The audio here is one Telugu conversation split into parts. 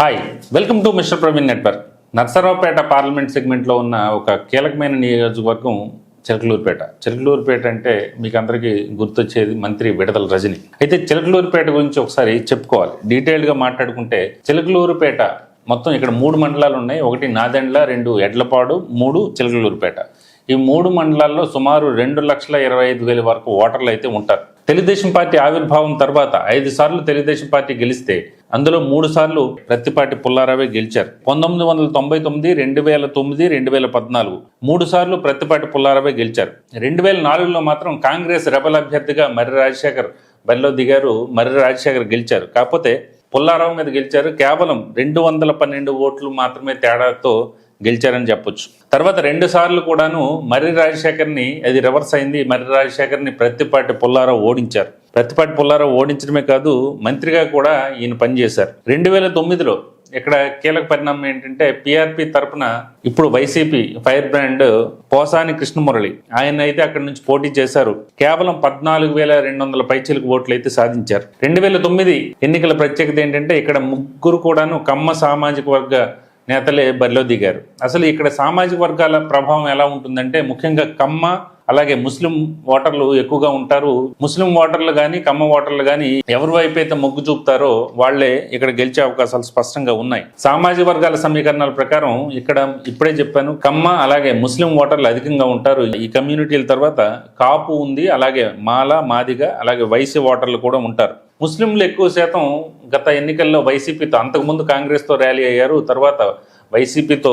Hi welcome to mister Praveen network Narasaraopet parliament సెగ్మెంట్లో ఉన్న ఒక కీలకమైన నియోజకవర్గం చిలకలూరుపేట. చిలకలూరుపేట అంటే మీకు అందరికీ గుర్తొచ్చేది మంత్రి విడదల రజని. అయితే చిలకలూరుపేట గురించి ఒకసారి చెప్పుకోవాలి. డీటెయిల్డ్గా మాట్లాడుకుంటే చిలకలూరుపేట మొత్తం ఇక్కడ మూడు మండలాలు ఉన్నాయి. ఒకటి నాదెండ్ల రెండు ఎడ్లపాడు మూడు చిలకలూరుపేట. ఈ మూడు మండలాల్లో సుమారు రెండు లక్షల ఇరవై ఐదు వేల వరకు ఓటర్లు అయితే ఉంటారు. తెలుగుదేశం పార్టీ ఆవిర్భావం తర్వాత ఐదు సార్లు తెలుగుదేశం పార్టీ గెలిస్తే అందులో మూడు సార్లు ప్రత్తిపాటి పుల్లారావే గెలిచారు. పంతొమ్మిది వందల తొంభై తొమ్మిది రెండు వేల తొమ్మిది రెండు వేల పద్నాలుగు. మూడు సార్లు ప్రత్తిపాటి పుల్లారావే గెలిచారు. రెండు వేల నాలుగులో మాత్రం కాంగ్రెస్ రెబల్ అభ్యర్థిగా మర్రి రాజశేఖర్ బరిలో దిగారు మర్రి రాజశేఖర్ గెలిచారు. కాకపోతే పుల్లారావు మీద గెలిచారు. కేవలం రెండు వందల పన్నెండు ఓట్లు మాత్రమే తేడాతో గెలిచారని చెప్పొచ్చు. తర్వాత రెండు సార్లు కూడాను మర్రి రాజశేఖర్ని అది రివర్స్ అయింది. మర్రి రాజశేఖర్ని ప్రత్తిపాటి పుల్లారావు ఓడించారు. ప్రత్తిపాటి పుల్లారావు ఓడించడమే కాదు మంత్రిగా కూడా ఈయన పనిచేశారు. రెండు వేల తొమ్మిదిలో ఇక్కడ కీలక పరిణామం ఏంటంటే పిఆర్పి తరపున ఇప్పుడు YCP fire brand Posani Krishnamurali ఆయన అయితే అక్కడి నుంచి పోటీ చేశారు. కేవలం పద్నాలుగు వేల రెండు వందల పైచీలకు ఓట్లు అయితే సాధించారు. రెండు వేల తొమ్మిది ఎన్నికల ప్రత్యేకత ఏంటంటే ఇక్కడ ముగ్గురు కూడాను కమ్మ సామాజిక వర్గ నేతలే బరిలో దిగారు. అసలు ఇక్కడ సామాజిక వర్గాల ప్రభావం ఎలా ఉంటుందంటే ముఖ్యంగా కమ్మ అలాగే ముస్లిం ఓటర్లు ఎక్కువగా ఉంటారు. ముస్లిం ఓటర్లు కానీ కమ్మ ఓటర్లు కానీ ఎవరి వైపు అయితే మొగ్గు చూపుతారో వాళ్ళే ఇక్కడ గెలిచే అవకాశాలు స్పష్టంగా ఉన్నాయి. సామాజిక వర్గాల సమీకరణాల ప్రకారం ఇక్కడ ఇప్పుడే చెప్పాను కమ్మ అలాగే ముస్లిం ఓటర్లు అధికంగా ఉంటారు. ఈ కమ్యూనిటీల తర్వాత కాపు ఉంది అలాగే మాల మాదిగ అలాగే వైసీ ఓటర్లు కూడా ఉంటారు. ముస్లింలు ఎక్కువ శాతం గత ఎన్నికల్లో వైసీపీతో అంతకుముందు కాంగ్రెస్తో ర్యాలీ అయ్యారు తర్వాత వైసీపీతో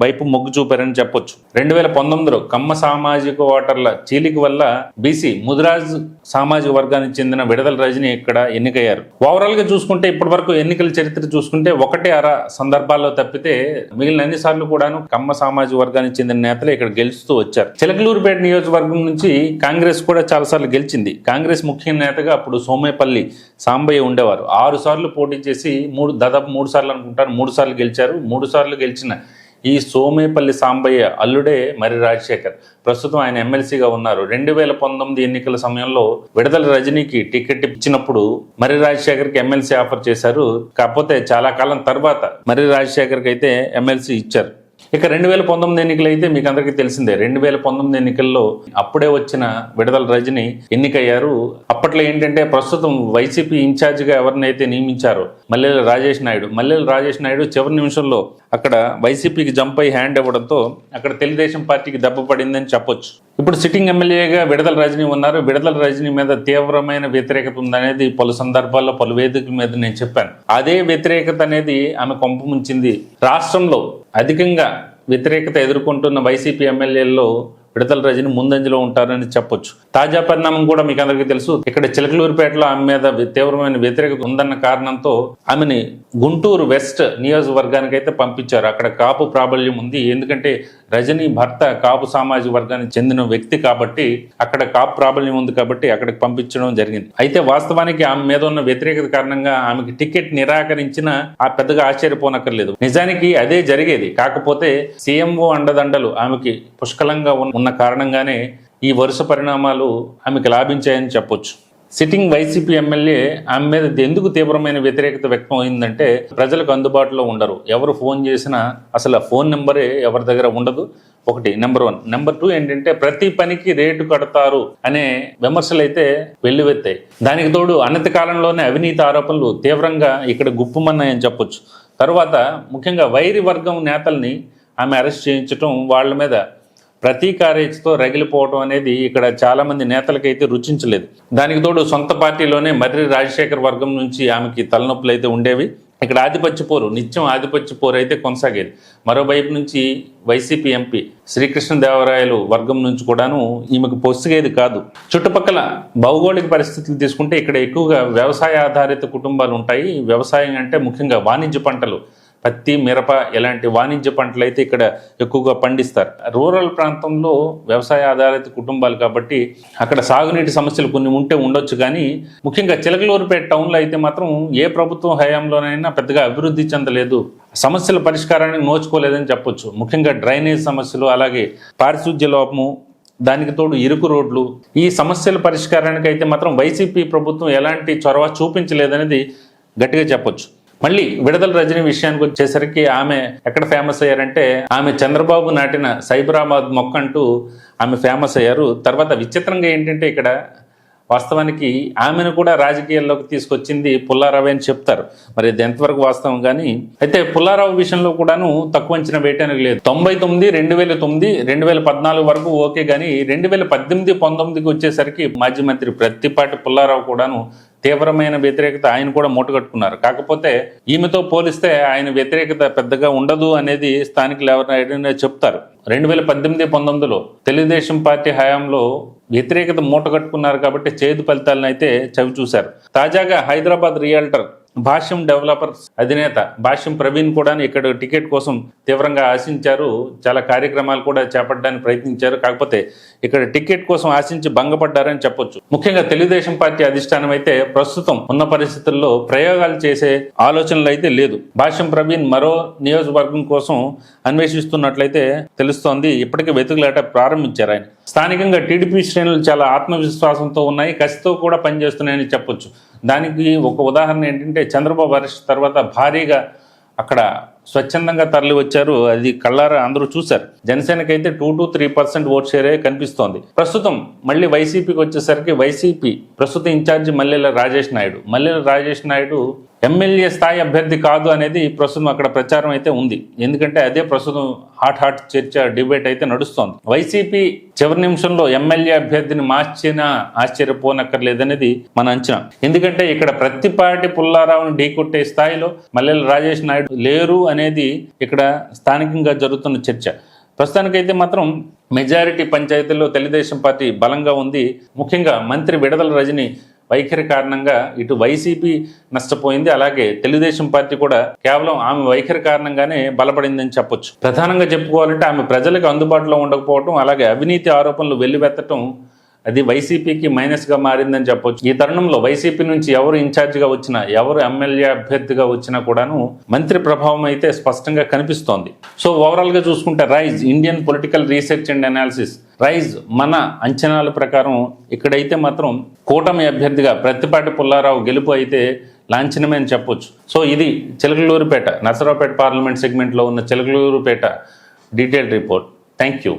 వైపు మొగ్గు చూపారని చెప్పొచ్చు. రెండు వేల పంతొమ్మిదిలో కమ్మ సామాజిక ఓటర్ల చీలిక వల్ల బీసీ ముదిరాజ్ సామాజిక వర్గానికి చెందిన విడదల రజని ఇక్కడ ఎన్నికయ్యారు. ఓవరాల్గా చూసుకుంటే ఇప్పటి వరకు ఎన్నికల చరిత్ర చూసుకుంటే ఒకటి అర సందర్భాల్లో తప్పితే మిగిలిన అన్ని సార్లు కూడాను కమ్మ సామాజిక వర్గానికి చెందిన నేతలు ఇక్కడ గెలుస్తూ వచ్చారు. చిలకలూరుపేట నియోజకవర్గం నుంచి కాంగ్రెస్ కూడా చాలాసార్లు గెలిచింది. కాంగ్రెస్ ముఖ్య నేతగా అప్పుడు సోమేపల్లి సాంబయ్య ఉండేవారు. ఆరు సార్లు పోటీ చేసి మూడు దాదాపు మూడు సార్లు అనుకుంటారు మూడు సార్లు గెలిచారు. మూడు సార్లు గెలిచిన ఈ సోమేపల్లి సాంబయ్య అల్లుడే మరి రాజశేఖర్. ప్రస్తుతం ఆయన ఎమ్మెల్సీగా ఉన్నారు. రెండు వేల పంతొమ్మిది ఎన్నికల సమయంలో విడుదల రజనీకి టికెట్ ఇచ్చినప్పుడు మరి రాజశేఖర్కి ఎమ్మెల్సీ ఆఫర్ చేశారు. కాకపోతే చాలా కాలం తర్వాత మరి రాజశేఖర్కి అయితే ఎమ్మెల్సీ ఇచ్చారు. ఇక రెండు వేల పంతొమ్మిది ఎన్నికలు అయితే మీకు అందరికీ తెలిసిందే. రెండు వేల పంతొమ్మిది ఎన్నికల్లో అప్పుడే వచ్చిన విడదల రజని ఎన్నికయ్యారు. అప్పట్లో ఏంటంటే ప్రస్తుతం వైసీపీ ఇన్ఛార్జిగా ఎవరినైతే నియమించారో మల్లెల రాజేష్ నాయుడు మల్లెల రాజేష్ నాయుడు చివరి నిమిషంలో అక్కడ వైసీపీకి జంప్ అయి హ్యాండ్ ఇవ్వడంతో అక్కడ తెలుగుదేశం పార్టీకి దెబ్బ పడిందని చెప్పొచ్చు. ఇప్పుడు సిట్టింగ్ ఎమ్మెల్యేగా విడదల రజనీ ఉన్నారు. విడదల రజని మీద తీవ్రమైన వ్యతిరేకత ఉందనేది పలు సందర్భాల్లో పలు వేదికల మీద నేను చెప్పాను. అదే వ్యతిరేకత అనేది ఆమె కొంప ముంచింది. రాష్ట్రంలో అధికంగా వ్యతిరేకత ఎదుర్కొంటున్న వైసీపీ ఎమ్మెల్యేల్లో విడతల రజని ముందంజలో ఉంటారని చెప్పొచ్చు. తాజా పరిణామం కూడా మీకు అందరికీ తెలుసు. ఇక్కడ చిలకలూరుపేటలో ఆమె మీద తీవ్రమైన వ్యతిరేకత ఉందన్న కారణంతో ఆమెని గుంటూరు వెస్ట్ నియోజకవర్గానికి అయితే పంపించారు. అక్కడ కాపు ప్రాబల్యం ఉంది. ఎందుకంటే రజనీ భర్త కాపు సామాజిక వర్గానికి చెందిన వ్యక్తి కాబట్టి అక్కడ కాపు ప్రాబల్యం ఉంది కాబట్టి అక్కడికి పంపించడం జరిగింది. అయితే వాస్తవానికి ఆమె మీద ఉన్న వ్యతిరేకత కారణంగా ఆమెకి టికెట్ నిరాకరించిన ఆ పెద్దగా ఆశ్చర్యపోనక్కర్లేదు. నిజానికి అదే జరిగేది. కాకపోతే సీఎంఓ అండదండలు ఆమెకి పుష్కలంగా ఉన్న ఉన్న కారణంగానే ఈ వరుస పరిణామాలు ఆమెకు లాభించాయని చెప్పొచ్చు. సిట్టింగ్ వైసీపీ ఎమ్మెల్యే ఆమె మీద ఎందుకు తీవ్రమైన వ్యతిరేకత వ్యక్తం అయిందంటే ప్రజలకు అందుబాటులో ఉండరు. ఎవరు ఫోన్ చేసినా అసలు ఫోన్ నెంబరే ఎవరి దగ్గర ఉండదు. ఒకటి నెంబర్ వన్. నెంబర్ టూ ఏంటంటే ప్రతి పనికి రేటు కడతారు అనే విమర్శలు అయితే వెల్లువెత్తాయి. దానికి తోడు అనతి కాలంలోనే అవినీతి ఆరోపణలు తీవ్రంగా ఇక్కడ గుప్పుమన్నాయని చెప్పొచ్చు. తర్వాత ముఖ్యంగా వైరి వర్గం నేతల్ని ఆమె అరెస్ట్ చేయించడం వాళ్ళ మీద ప్రతీకారేచ్తో రగిలిపోవడం అనేది ఇక్కడ చాలామంది నేతలకైతే రుచించలేదు. దానికి తోడు సొంత పార్టీలోనే మర్రి రాజశేఖర్ వర్గం నుంచి ఆమెకి తలనొప్పులు అయితే ఉండేవి. ఇక్కడ ఆధిపత్య పోరు నిత్యం ఆధిపత్య పోరు అయితే కొనసాగేది. మరోవైపు నుంచి వైసీపీ ఎంపీ శ్రీకృష్ణదేవరాయలు వర్గం నుంచి కూడాను ఈమెకు పొసిగేది కాదు. చుట్టుపక్కల భౌగోళిక పరిస్థితులు తీసుకుంటే ఇక్కడ ఎక్కువగా వ్యవసాయ ఆధారిత కుటుంబాలు ఉంటాయి. వ్యవసాయం అంటే ముఖ్యంగా వాణిజ్య పంటలు. పత్తి మిరప ఇలాంటి వాణిజ్య పంటలు అయితే ఇక్కడ ఎక్కువగా పండిస్తారు. రూరల్ ప్రాంతంలో వ్యవసాయ ఆధారిత కుటుంబాలు కాబట్టి అక్కడ సాగునీటి సమస్యలు కొన్ని ఉంటే ఉండొచ్చు కానీ ముఖ్యంగా చిలకలూరుపేట టౌన్లో అయితే మాత్రం ఏ ప్రభుత్వం హయాంలోనైనా పెద్దగా అభివృద్ధి చెందలేదు. సమస్యల పరిష్కారానికి నోచుకోలేదని చెప్పొచ్చు. ముఖ్యంగా డ్రైనేజ్ సమస్యలు అలాగే పారిశుద్ధ్య లోపము దానికి తోడు ఇరుకు రోడ్లు. ఈ సమస్యల పరిష్కారానికి అయితే మాత్రం వైసీపీ ప్రభుత్వం ఎలాంటి చొరవ చూపించలేదనేది గట్టిగా చెప్పొచ్చు. మళ్ళీ విడుదల రజని విషయానికి వచ్చేసరికి ఆమె ఎక్కడ ఫేమస్ అయ్యారంటే ఆమె చంద్రబాబు నాటిన సైబరాబాద్ మొక్క అంటూ ఆమె ఫేమస్ అయ్యారు. తర్వాత విచిత్రంగా ఏంటంటే ఇక్కడ వాస్తవానికి ఆమెను కూడా రాజకీయాల్లోకి తీసుకొచ్చింది పుల్లారావు అని చెప్తారు. మరి ఇది ఎంతవరకు వాస్తవం కానీ అయితే పుల్లారావు విషయంలో కూడాను తక్కువ అంచనా వేయటానికి లేదు. తొంభై తొమ్మిది రెండు వేల తొమ్మిది రెండు వేల పద్నాలుగు వరకు ఓకే కానీ రెండు వేల పద్దెనిమిది పంతొమ్మిదికి వచ్చేసరికి మాజీ మంత్రి ప్రత్తిపాటి పుల్లారావు కూడాను తీవ్రమైన వ్యతిరేకత ఆయన కూడా మూటగట్టుకున్నారు కాకపోతే ఈమెతో పోలిస్తే ఆయన వ్యతిరేకత పెద్దగా ఉండదు అనేది స్థానికులు ఎవరైనా చెప్తారు. రెండు వేల పద్దెనిమిది పంతొమ్మిదిలో తెలుగుదేశం పార్టీ హయాంలో వ్యతిరేకత మూటగట్టుకున్నారు కాబట్టి చేదు ఫలితాలను అయితే చవి చూశారు తాజాగా హైదరాబాద్ రియాల్టర్ భాష్యం డెవలపర్స్ అధినేత భాష్యం ప్రవీణ్ కూడా ఇక్కడ టికెట్ కోసం తీవ్రంగా ఆశించారు. చాలా కార్యక్రమాలు కూడా చేపట్టడానికి ప్రయత్నించారు. కాకపోతే ఇక్కడ టికెట్ కోసం ఆశించి భంగపడ్డారని చెప్పొచ్చు. ముఖ్యంగా తెలుగుదేశం పార్టీ అధిష్టానం అయితే ప్రస్తుతం ఉన్న పరిస్థితుల్లో ప్రయోగాలు చేసే ఆలోచనలు అయితే లేదు. భాష్యం ప్రవీణ్ మరో నియోజకవర్గం కోసం అన్వేషిస్తున్నట్లయితే తెలుస్తోంది. ఇప్పటికే వెతుకులాట ప్రారంభించారు ఆయన. స్థానికంగా టీడీపీ శ్రేణులు చాలా ఆత్మవిశ్వాసంతో ఉన్నాయి. కసితో కూడా పనిచేస్తున్నాయని చెప్పొచ్చు. దానికి ఒక ఉదాహరణ ఏంటంటే చంద్రబాబు అరెస్ట్ తర్వాత భారీగా అక్కడ స్వచ్ఛందంగా తరలి వచ్చారు అది కళ్ళారా అందరూ చూశారు. జనసేనకైతే two to three percent vote షేరే కనిపిస్తోంది. ప్రస్తుతం మళ్ళీ వైసీపీకి వచ్చేసరికి వైసీపీ ప్రస్తుత ఇన్ఛార్జి మల్లెల రాజేష్ నాయుడు. మల్లెల రాజేష్ నాయుడు ఎమ్మెల్యే స్థాయి అభ్యర్థి కాదు అనేది ప్రస్తుతం అక్కడ ప్రచారం అయితే ఉంది. ఎందుకంటే అదే ప్రస్తుతం హాట్ హాట్ చర్చ డిబేట్ అయితే నడుస్తోంది. వైసీపీ చివరి నిమిషంలో ఎమ్మెల్యే అభ్యర్థిని మార్చినా ఆశ్చర్యపోనక్కర్లేదనేది మన అంచనా. ఎందుకంటే ఇక్కడ ప్రతిపాటి పుల్లారావుని ఢీకొట్టే స్థాయిలో మల్లెల రాజేష్ నాయుడు లేరు అనేది ఇక్కడ స్థానికంగా జరుగుతున్న చర్చ. ప్రస్తుతానికైతే మాత్రం మెజారిటీ పంచాయతీల్లో తెలుగుదేశం పార్టీ బలంగా ఉంది. ముఖ్యంగా మంత్రి విడదల రజని వైఖరి కారణంగా ఇటు వైసీపీ నష్టపోయింది అలాగే తెలుగుదేశం పార్టీ కూడా కేవలం ఆమె వైఖరి కారణంగానే బలపడిందని చెప్పొచ్చు. ప్రధానంగా చెప్పుకోవాలంటే ఆమె ప్రజలకు అందుబాటులో ఉండకపోవడం అలాగే అవినీతి ఆరోపణలు వెల్లువెత్తటం అది వైసీపీకి మైనస్గా మారిందని చెప్పొచ్చు. ఈ తరుణంలో వైసీపీ నుంచి ఎవరు ఇన్ఛార్జిగా వచ్చినా ఎవరు ఎమ్మెల్యే అభ్యర్థిగా వచ్చినా కూడాను మంత్రి ప్రభావం అయితే స్పష్టంగా కనిపిస్తోంది. సో ఓవరాల్గా చూసుకుంటే Rise Indian political research and analysis. Rise మన అంచనాల ప్రకారం ఇక్కడైతే మాత్రం కూటమి అభ్యర్థిగా ప్రత్తిపాటి పుల్లారావు గెలుపు అయితే లాంఛనమే అని చెప్పొచ్చు. సో ఇది చిలకలూరుపేట నర్సరావుపేట పార్లమెంట్ సెగ్మెంట్లో ఉన్న Chilakaluripet detailed report. Thank you.